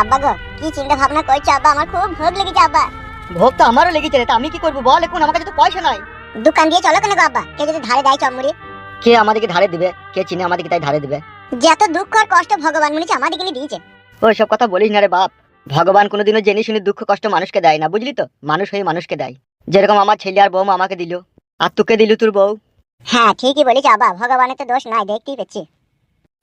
আব্বা গো কি চিন্তা ভাবনা করছ আব্বা? আমার খুব ভোগ লেগেছে আব্বা। ভোগ তো আমারও লেগেছে তা আমি কি করব বল এখন? আমার কাছে তো পয়সা নাই। দোকান দিয়ে চলো কেন গো আব্বা? কে যদি ধারে দেয় চমড়ি। কে আমাদেরকে ধারে দিবে? কে চিনে আমাদেরকে তাই ধারে দিবে? যে এত দুঃখ আর কষ্ট ভগবান মনে হচ্ছে আমাদেরকে নিয়ে দিয়েছে। ওই সব কথা বলিস না রে বাপ। ভগবান কোনোদিনও জেনে শুনে দুঃখ কষ্ট মানুষকে দেয় না বুঝলি তো? মানুষ হয়ে মানুষকে দেয়। যেরকম আমার ছেলে আর বউ আমাকে দিল আর তোকে দিল তোর বউ। হ্যাঁ ঠিকই বলেছি আব্বা ভগবানের তো দোষ নাই দেখতেই পেয়েছি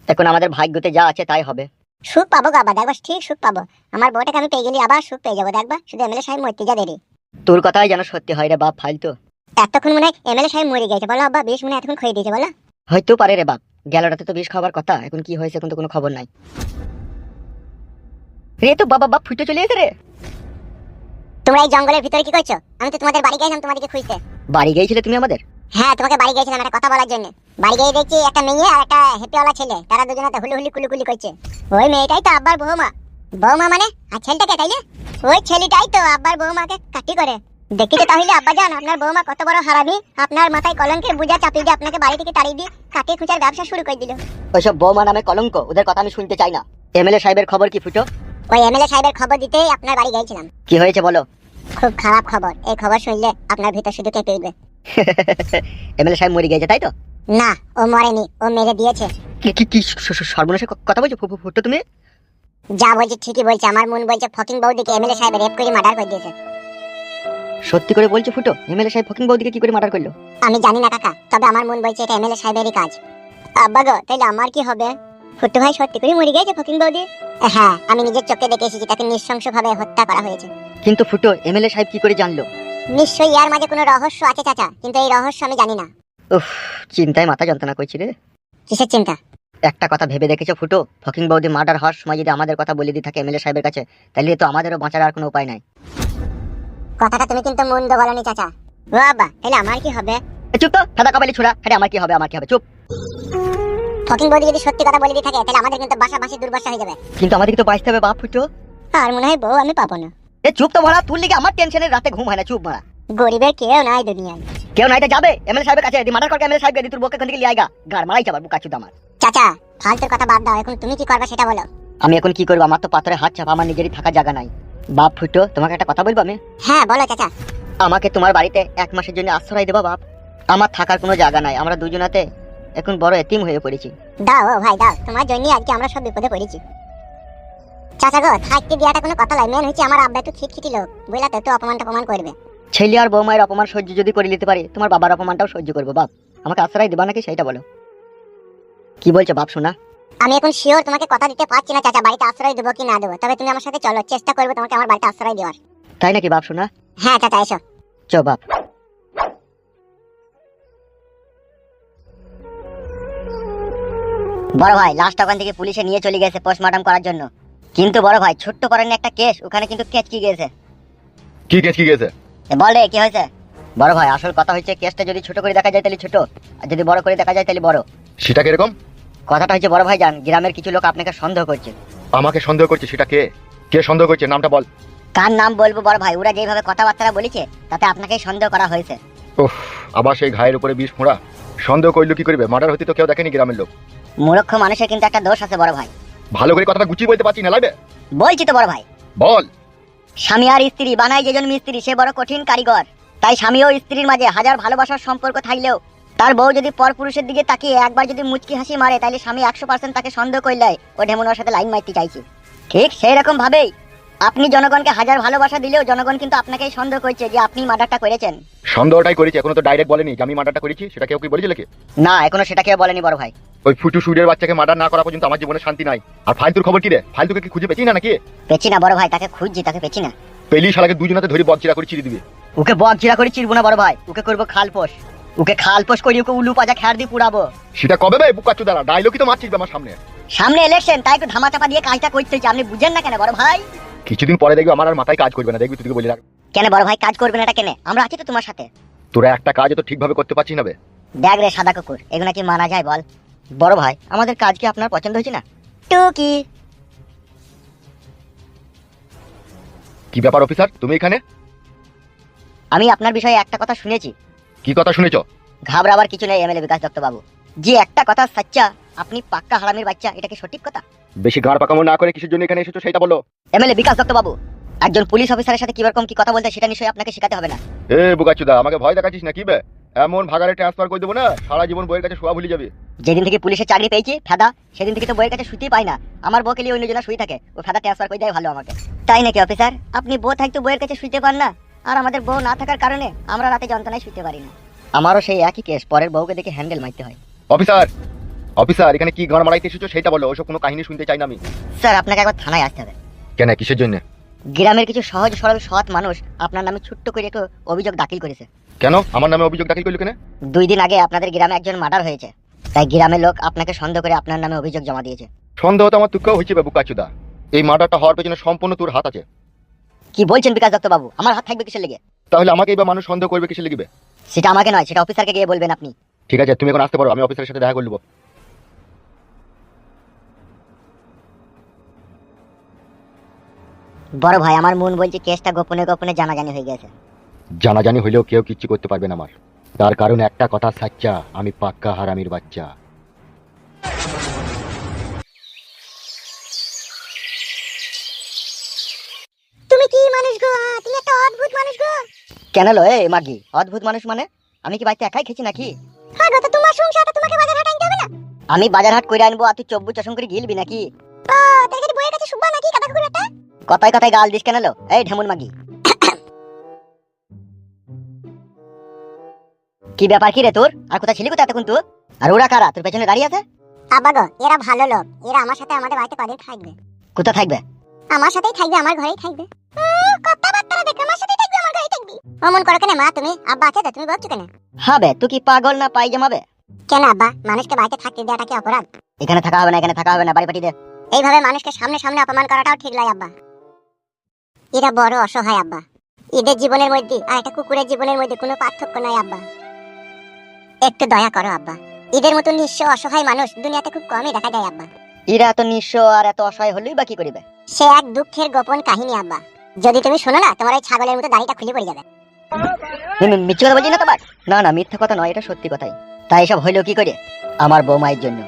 এখন আমাদের ভাগ্যতে যা আছে তাই হবে। সুখ পাবো গো আব্বা দেখবা ঠিক সুখ পাবো। আমার বউটাকে আমি পেয়ে গেলি আবার সুখ পেয়ে যাব দেখবা? শুধু এমএলএ সাহেব মরতে যা দেরি তোর কথাই যেন সত্যি হয় রে বাপ ফালতু। এতক্ষণ মনে হয় এমএলএ সাহেব মরে গেছে বলো আব্বা বেশ মনে এতক্ষণ খেয়ে দিয়েছে বলো। হয়তো পারে রে বাপ গেলটাতে তো বেশ খাবার কথা এখন কি হয়েছে এখন তো কোনো খবর নাই। রে তো বাবা বাপ ফুটে চলে গেছে রে। তোমরা এই জঙ্গলের ভিতরে কি করছ? আমি তো তোমাদের বাড়ি গেছিলাম তোমাদেরকে খুঁজতে। বাড়ি গিয়েছিলে তুমি আমাদের? হ্যাঁ তোমাকে বাড়ি গেছিলাম একটা কথা বলার জন্য। বাড়ি গিয়ে দেখছি একটা মেয়ে আর একটা হেপিওয়ালা ছেলে। তারা দুজনাতে হুলু হুলি কুলুকুলি করছে। ওই মেয়েটাই তো আব্বার বৌমা। বৌমা মানে? আর ছেলেটাকে তাইলে? ওই ছেলেটাই তো আব্বার বৌমাকে কাটি করে। দেখি তো তাহলে আব্বা জান আপনার বৌমা কত বড় হারামি। আপনার মাথায় কলঙ্কের বুঝা চাপিয়ে দিয়ে আপনাকে বাড়ি থেকে তাড়িয়ে দিয়ে কাটি খুঁচার ব্যবসা শুরু করে দিল। ওইসব বৌমা নামে কলঙ্ক ওদের কথা আমি শুনতে চাই না। এমএলএ সাহেবের খবর কি ফুটো? ওই এমএলএ সাহেবের খবর দিতেই আপনার বাড়ি গিয়েছিলাম। কি হয়েছে বলো? খুব খারাপ খবর। এই খবর শুনলে আপনার ভিতর শুধু কেঁপে উঠবে। এমএলএ সাহেব মরে গেছে তাই তো? না ও মরেনি ও মেরে দিয়েছে। কি কি কি স- স- সর্বনাশের কথা বলছো? ফুটো তুমি? যা বলছি ঠিকই বলছে আমার মন বলছে ফকিং বৌদিকে এমএলএ সাহেব রেপ করে মার্ডার করে দিয়েছে। সত্যি করে বলছো ফুটো? এমএলএ সাহেব ফকিং বৌদিকে কি করে মার্ডার করল? আমি জানি না কাকা তবে আমার মন বলছে এটা এমএলএ সাহেবেরই কাজ। আব্বা গো তাহলে আমার কি হবে? ফুটু ভাই সত্যি করে মরে গেছে ফকিং বৌদি? হ্যাঁ আমি নিজের চোখে দেখে এসেছি তাকে নৃশংসভাবে হত্যা করা হয়েছে। কিন্তু ফুটো এমএলএ সাহেব কি করে জানলো? নিশ্চয়ই এর মাঝে কোনো রহস্য আছে চাচা কিন্তু এই রহস্য আমি জানি না। উফ চিন্তায় মাথা যন্ত্রণা করছি রে। কিসের চিন্তা? একটা কথা ভেবে দেখেছ ফুটো? ফকিং বৌদি মার্ডার হওয়ার সময় যদি আমাদের কথা বলে দিয়ে থাকে এমএলএ সাহেবের কাছে। তাহলে তো আমাদেরও বাঁচার আর কোনো উপায় নাই। কথাটা তুমি কিন্তু মন্দ বলনি চাচা। ও আব্বা তাহলে আমার কি হবে? চুপ তো সাদা কপালি ছোড়া। হ্যাঁ আমার কি হবে আমার কি হবে? চুপ। ফকিং বৌদি যদি সত্যি কথা বলে দিয়ে থাকে তাহলে আমাদের কিন্তু বাসা বাসি দুর্বাসা হয়ে যাবে। কিন্তু আমাদেরকে তো বাঁচতে হবে বাপ ফুটো। আর মনে হয় বউ আমি পাবো না। এ চুপ তো মারা তুই লিগে আমার টেনশনের রাতে ঘুম হয় না চুপ মারা গরিবের কেউ নাই দুনিয়ায়। কেউ নাইতে যাবে? এমএলএ সাহেবের কাছে মার্ডার করকে এমএলএ সাহেবকে তোর বউকে এখান থেকে লিয়ে আইগা গার মারাই যাবার বুকা চুদ আমার চাচা ফালতুর কথা বাদ দাও এখন তুমি কি করবে সেটা বলো। আমি এখন কি করব? আমার তো পাথরে হাত চাপা আমার নিজেরই থাকার জায়গা নাই। বাপ ফুটো তোমাকে একটা কথা বলব আমি? হ্যাঁ বলো চাচা। আমাকে তোমার বাড়িতে এক মাসের জন্য আশ্রয় দেবা বাপ। আমার থাকার কোনো জায়গা নাই আমরা দুজনাতে এখন বড় এতিম হয়ে পড়েছি। দাও ভাই দাও। তোমার জন্য আজকে আমরা সব বিপদে পড়েছি। চাচা গো থাকতে দেওয়াটা কোনো কথা নয় মেন হচ্ছে আমার আব্বা একটু খিটখিটি লোক। বুঝলা তো অপমান টপমান করবে। ছেলে আর বৌমায়ের অপমান সহ্য যদি করে নিতে পারি তোমার বাবার অপমানটাও সহ্য করব বাপ। আমাকে আশ্রয় দেবা নাকি সেইটা বলো। কি বলছো বাপ শোনা আমি এখন শিওর তোমাকে কথা দিতে পারছি না চাচা। বাড়িতে আশ্রয় দেবো কি না দেবো? তবে তুমি আমার সাথে চলো চেষ্টা করব তোমাকে আমার বাড়িতে আশ্রয় দেওয়ার। তাই নাকি বাপ শোনা হ্যাঁ চাচা এসো। চ বাপ। বড় ভাই লাস্ট ওখান থেকে পুলিশে নিয়ে চলে গেছে পোস্টমর্টম করার জন্য। কিন্তু বড় ভাই ছোট্ট করেন একটা কেস ওখানে কিন্তু কেচকি গেছে? কি কেস কি গেছে? বল রে কি হয়েছে? বড় ভাই আসল কথা হচ্ছে কেসটা যদি ছোট করে দেখা যায় তাহলে ছোট আর যদি বড় করে দেখা যায় তাহলে বড়। সেটা কীরকম? কথাটা হচ্ছে বড় ভাই জান গ্রামের কিছু লোক আপনাকে সন্দেহ করছে। আমাকে সন্দেহ করছে সেটা কে? কে সন্দেহ করছে? নামটা বল। কার নাম বলব বড় ভাই? ওরা যেভাবে কথাবার্তা বলেছে তাতে আপনাকেই সন্দেহ করা হয়েছে। ওহ আবার সেই ঘায়ের উপরে বিষ ফোঁড়া সন্দেহ করল কি করবে? মার্ডার হতে তো কেউ দেখেনি গ্রামের লোক। মূর্খ মানুষের কিন্তু একটা দোষ আছে বড় ভাই। ভালো করে কথাটা গুছিয়ে বলতে পারছি না লাগবে? বলছি তো বড় ভাই। বল। স্বামী আর স্ত্রী বানায় যেজন মিস্ত্রি সে বড় কঠিন কারিগর। তাই স্বামী ও স্ত্রীর মাঝে হাজার ভালোবাসার সম্পর্ক থাকলেও তার বউ যদি পর পুরুষের দিকে তাকিয়ে একবার যদি মুচকি হাসি মারে তাহলে স্বামী একশো পার্সেন্ট তাকে সন্দেহ করলে ও ঢেমনের সাথে লাইন মারতে চাইছে। ঠিক সেই রকম ভাবেই আপনি জনগণকে হাজার ভালোবাসা দিলেও জনগণ কিন্তু আপনাকেই সন্দেহ করছে যে আপনি মার্ডারটা করেছেন। সন্দেহটাই করেছি এখনও তো ডাইরেক্ট বলেনি যে আমি মার্ডারটা করেছি সেটা কেউ কি বলেছিল কি? না এখনও সেটা কেউ বলেনি বড় ভাই। ওই ফুটু সুরের বাচ্চাকে মার্ডার না করা পর্যন্ত আমার জীবনে শান্তি নাই। আর ফালতুর খবর কি রে? ফালতুকে কি খুঁজে পেছি না নাকি? পেছি না বড় ভাই তাকে খুঁজছি তাকে পেছি না। পেলি শালাকে দুজনাতে ধরে বকচিরা করে চিড়ে দিবে। ওকে বক জিরা করে চিরবো না বড় ভাই। ওকে করব খালপোষ ওকে খালপোষ করি ওকে উলু পাজা খেয়ার দিয়ে পুরাবো সেটা কবে বে বুকাচ্ছু দাঁড়া? ডাইলগই তো মারছিস আমার সামনে। সামনে ইলেকশন তাই একটু ধামাচাপা দিয়ে কাজটা করতে আপনি বুঝেন না কেন বড় ভাই? কিছুদিন পরে দেখবি আমার আর মাথায় কাজ করবে না। দেখবি তুই বলে রাখ। কেন বড় ভাই কাজ করবেন এটা কেন? আমরা আছি তো তোমার সাথে। তোরা একটা কাজ তো ঠিকভাবে করতে পারছিস না বে। দেখ রে সাদা কুকুর এগুলো কি মানা যায় বল। বড় ভাই আমাদের কাজ কি আপনার পছন্দ হয়েছে না? টুকি। কি ব্যাপার অফিসার তুমি এখানে? আমি আপনার বিষয়ে একটা কথা শুনেছি। কি কথা শুনেছ? ঘাবড়াবার কিছু নেই এমএলএ বিকাশ দত্ত বাবু যে একটা কথা সাচ্চা আপনি পাক্কা হারামির বাচ্চা এটা কি সঠিক কথা? বেশি গাঁড় পাকামো না করে কিসের জন্য এখানে এসেছ সেটা বলো। এমএলএ বিকাশ দত্ত বাবু একজন পুলিশ অফিসারের সাথে কীরকম কি কথা বলতে সেটা নিশ্চয়ই আপনাকে শেখাতে হবে না। এ বুকাচুদা আমাকে ভয় দেখাচ্ছিস না কি বে? এমন ভাগারে ট্রান্সফার করে দেবো না সারা জীবন বইয়ের কাছে শোয়া ভুলে যাবে। যেদিন থেকে পুলিশের চাকরি পেয়েছি ফেদা সেদিন থেকে তো বইয়ের কাছে শুতেই পাই না। আমার বউকে নিয়ে অন্য জনা শুয়ে থাকে ও ফেদা ট্রান্সফার করে দেয় ভালো আমাকে। তাই নাকি অফিসার? আপনি বউ থাকতে বইয়ের কাছে শুতে পান না? আর আমাদের বউ না থাকার কারণে আমরা রাতে যন্ত্রণায় শুতে পারি না। আমারও সেই একই কেস পরের বউকে দেখে হ্যান্ডেল মারতে হয়। অফিসার! অফিসার এখানে কি গান মারাইতে এসেছ? সেটা বলো ওসব কোনো কাহিনী শুনতে চাই না আমি। স্যার আপনাকে একবার থানায় আসতে হবে। কেন কিসের জন্য? গ্রামের কিছু সহজ সরল সৎ মানুষ আপনার নামে ছোট্ট করে একটু অভিযোগ দাখিল করেছে। কেন? আমার নামে অভিযোগ দাখিল করল কেন? দুই দিন আগে আপনাদের গ্রামে একজন মার্ডার হয়েছে। তাই গ্রামের লোক আপনাকে সন্দেহ করে আপনার নামে অভিযোগ জমা দিয়েছে। সন্দেহ তো আমার তুকেও হয়েছে বাবু কাচুদা। এই মার্ডারটা হওয়ার পেছনে সম্পূর্ণ তোর হাত আছে। কি বলছেন বিকাশ দত্ত বাবু আমার হাত থাকবে কিসের লেগে? তাহলে আমাকে এবার মানুষ সন্দেহ করবে কিসে লিখবে সেটা আমাকে নয় সেটা অফিসারকে গিয়ে বলবেন আপনি। ঠিক আছে তুমি এখন আসতে পারো আমি অফিসারের সাথে দেখা করে নেব। বড় ভাই আমার মন বলছে কেসটা গোপনে গোপনে জানাজানি হয়ে গেছে। জানাজানি হইলেও কেউ কিচ্ছু করতে পারবে না আমার। তার কারণ একটা কথা সাচ্চা আমি পাক্কা হারামির বাচ্চা। তুমি কি মানুষ গো? তুমি একটা অদ্ভুত মানুষ গো। কেন লো এ মাগি অদ্ভুত মানুষ মানে? আমি কি বাড়িতে একাই খেছি নাকি? হ্যাঁ গো তো তোমার সংসারটা তোমাকে বাজার হাট আনতে হবে না? আমি বাজার হাট করে আনব আর তুই চব্বু চশম করে গিলবি নাকি? ও তাই বইয়ের কাছে শুবা নাকি কাদা কুকুর একটা? কথায় কথায় গাল দিস কেন লো? এই ঢেমুন মাগি। কি ব্যাপার কি রে তোর? আর কোথায় ছিলি কোথায় এতক্ষণ তুই? আর ওরা কারা? তোর পেছনে দাঁড়িয়ে আছে? আব্বা গো এরা ভালো লোক। এরা আমার সাথে আমাদের বাড়িতে কদিন থাকবে। কোথায় থাকবে? আমার সাথেই থাকবে আমার ঘরেই থাকবে। কথাবার্তা দেখে আমার সাথেই থাকবে আমার ঘরেই থাকবি। অমন করো কেন মা তুমি? আব্বা আছে তুমি বলছো কেন? হবে তুই কি পাগল না পাই জমাবে কেন আব্বা? মানুষকে বাড়িতে থাকতে দেওয়াটা কি অপরাধ? এখানে থাকা হবে না এখানে থাকা হবে না বাড়ি পাঠিয়ে দে। এইভাবে মানুষকে সামনে সামনে অপমান করাটাও ঠিক নয় আব্বা। এরা বড় অসহায় আব্বা। এদের জীবনের মধ্যে আর একটা কুকুরের জীবনের মধ্যে কোনো পার্থক্য নাই আব্বা। একটু দয়া করো আব্বা। এদের মতো নিঃস্ব অসহায় মানুষ দুনিয়াতে খুব কমই দেখা যায় আব্বা। এরা এত নিঃস্ব আর এত অসহায় হলেই বা কি করিবে? সে এক দুঃখের গোপন কাহিনী আব্বা। যদি তুমি শোনো না তোমার এই ছাগলের মতো দাড়িটা খুলে পড়ে যাবে। মিথ্যে কথা বলছি না তোমার? না না মিথ্যা কথা নয় এটা সত্যি কথাই। তাই এসব হইল কি করে? আমার বৌমায়ের জন্য।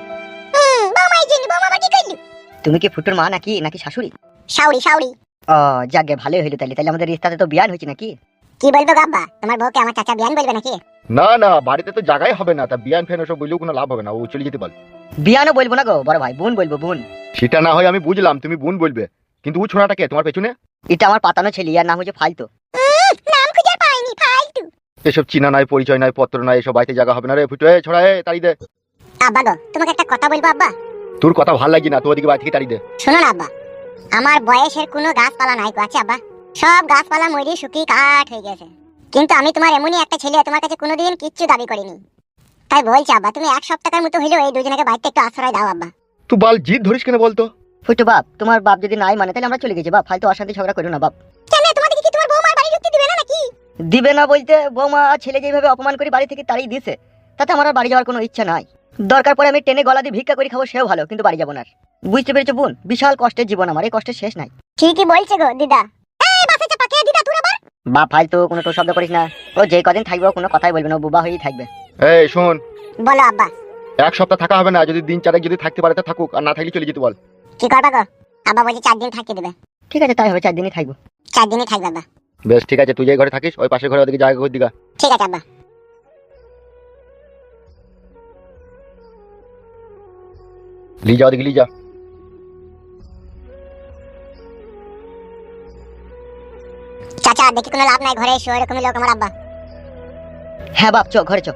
তুমি কি ফুটুর মা নাকি নাকি শাশুড়ি? শাউরি শাউরি ও যাকে ভালোই হইল তাহলে তাহলে আমাদের রিস্তাতে তো বিয়ান হয়েছে নাকি? কি বলব গাব্বা তোমার বউকে আমার চাচা বিয়ান বলবে নাকি? না না বাড়িতে তো জায়গাই হবে না। তা বিয়ান ফ্যান ওসব বললেও কোনো লাভ হবে না। ও চলে যেতে পারে বিয়ানও বলব না গো বড় ভাই বোন বলব বোন। সেটা না হয় আমি বুঝলাম তুমি বোন বলবে। কিন্তু ও ছোড়াটা কে? তোমার পেছনে? এটা আমার পাতানো ছেলে আর নাম হচ্ছে ফালতু। নাম খুঁজে পাইনি ফালতু। এসব চিনা নাই পরিচয় নাই পত্র নাই এসব বাড়িতে জায়গা হবে না রে। ফুটো এ ছড়া এ তাড়ি দে। আব্বা গো তোমাকে একটা কথা বলব আব্বা? তোর কথা ভালো লাগছে না তোর দিকে বাড়ি থেকে তাড়ি দে। শোনো না আব্বা আমার বয়সের কোনো গাছপালা নাই আছে আব্বা। সব গাছপালা মরি শুকিয়ে কাঠ হয়ে গেছে। কিন্তু আমি তোমার এমনই একটা ছেলে তোমার কাছে কোনোদিন কিচ্ছু দাবি করিনি। তাই বলছি আব্বা তুমি এক সপ্তাহের মতো হইলেও এই দুজনকে বাড়িতে একটু আশ্রয় দাও আব্বা। তুই বাল জিদ ধরিস কেন বলতো? ফুটু বাপ তোমার বাপ যদি নাই মানে তাহলে আমরা চলে গেছি বাপ। ফালতু অশান্তি ঝগড়া করো না বাপ। কেন তোমাদেরকে কি তোমার বৌমার বাড়ি ঢুকতে দিবে না নাকি? দিবে না বলতে বৌমা আর ছেলে যেভাবে অপমান করে বাড়ি থেকে তাড়িয়ে দিছে তাতে আমার আর বাড়ি যাওয়ার কোনো ইচ্ছা নাই। দরকার পরে আমি টেনে গলা দিয়ে ভিক্ষা করে খাব সেও ভালো কিন্তু বাড়ি যাব না বুঝতে পেরেছ বোন? বিশাল কষ্টের জীবন আমার এই কষ্টের শেষ নাই। ঠিকই বলছে গো দিদা। এই বাসে চাপা কে দিদা তুই আবার? বাপ ফালতু কোনো তো শব্দ করিস না। ও যে কদিন থাকবে কোনো কথাই বলবে না বুবা হয়েই থাকবে। এই শোন। বলো আব্বা। এক সপ্তাহ থাকা হবে না যদি দিন চারেক যদি থাকতে পারে তা থাকুক আর না থাকলে চলে যেতে বল। কি করবা গো? আব্বা বলছে চার দিন থাকতে দেবে। ঠিক আছে তাই হবে চার দিনই থাকব। চার দিনই থাকবে আব্বা। বেশ ঠিক আছে তুই যে ঘরে থাকিস ওই পাশের ঘরে ওদিকে জায়গা করে দিগা। ঠিক আছে আব্বা। ওদিকে লি যা চাচা দেখি কোনো লাভ নাই ঘরে এসো এরকমই লোক আমার আব্বা হ্যাঁ বাপ চ ঘরে চো।